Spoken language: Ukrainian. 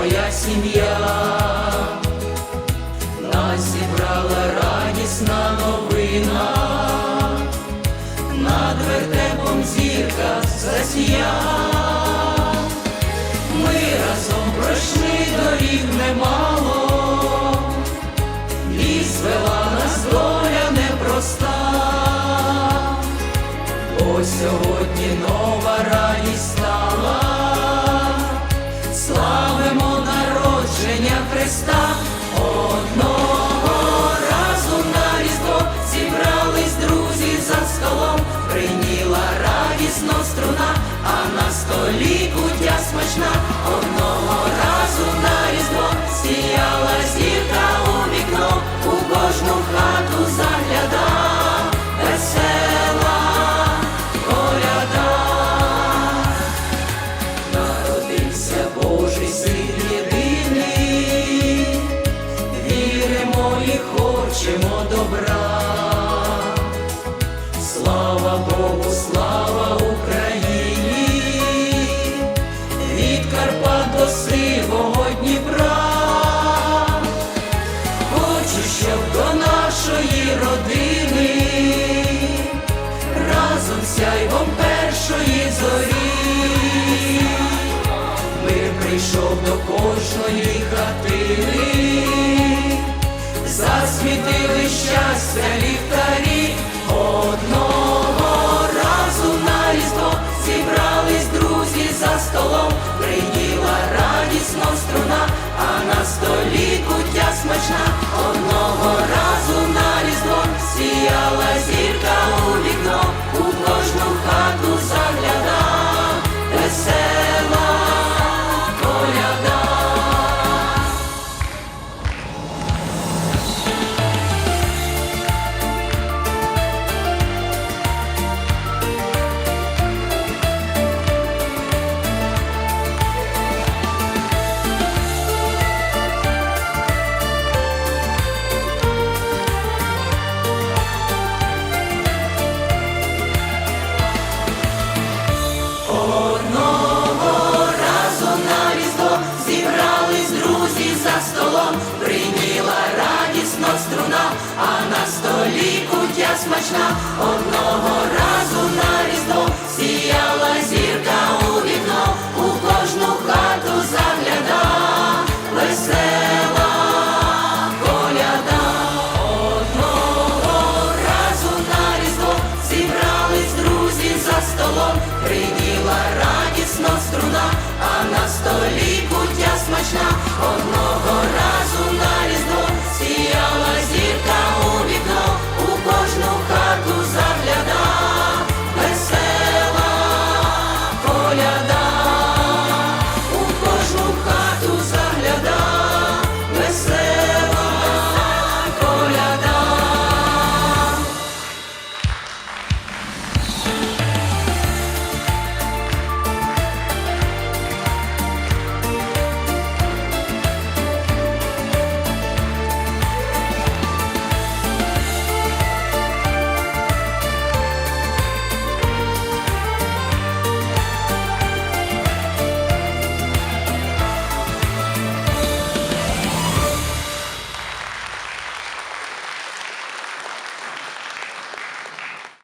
моя сім'я, нас зібрала радісна новина, над вертепом зірка засія. Ми разом пройшли доріг немало, і звела нас доля непроста. Ось сьогодні нова радість стала, Христа, одного разу на різдво зібрались друзі за столом, прийняла радісно струна, а на столі кожної хатини, засвітили щастя ліхтарі, струна, а на столі кутя смачна. Одного разу на різдво сіяла зірка у вікно, у кожну хату загляда, весела коляда. Одного разу на різдво зібрались друзі за столом, прийняла радісно струна, а на столі кутя смачна, одного разу.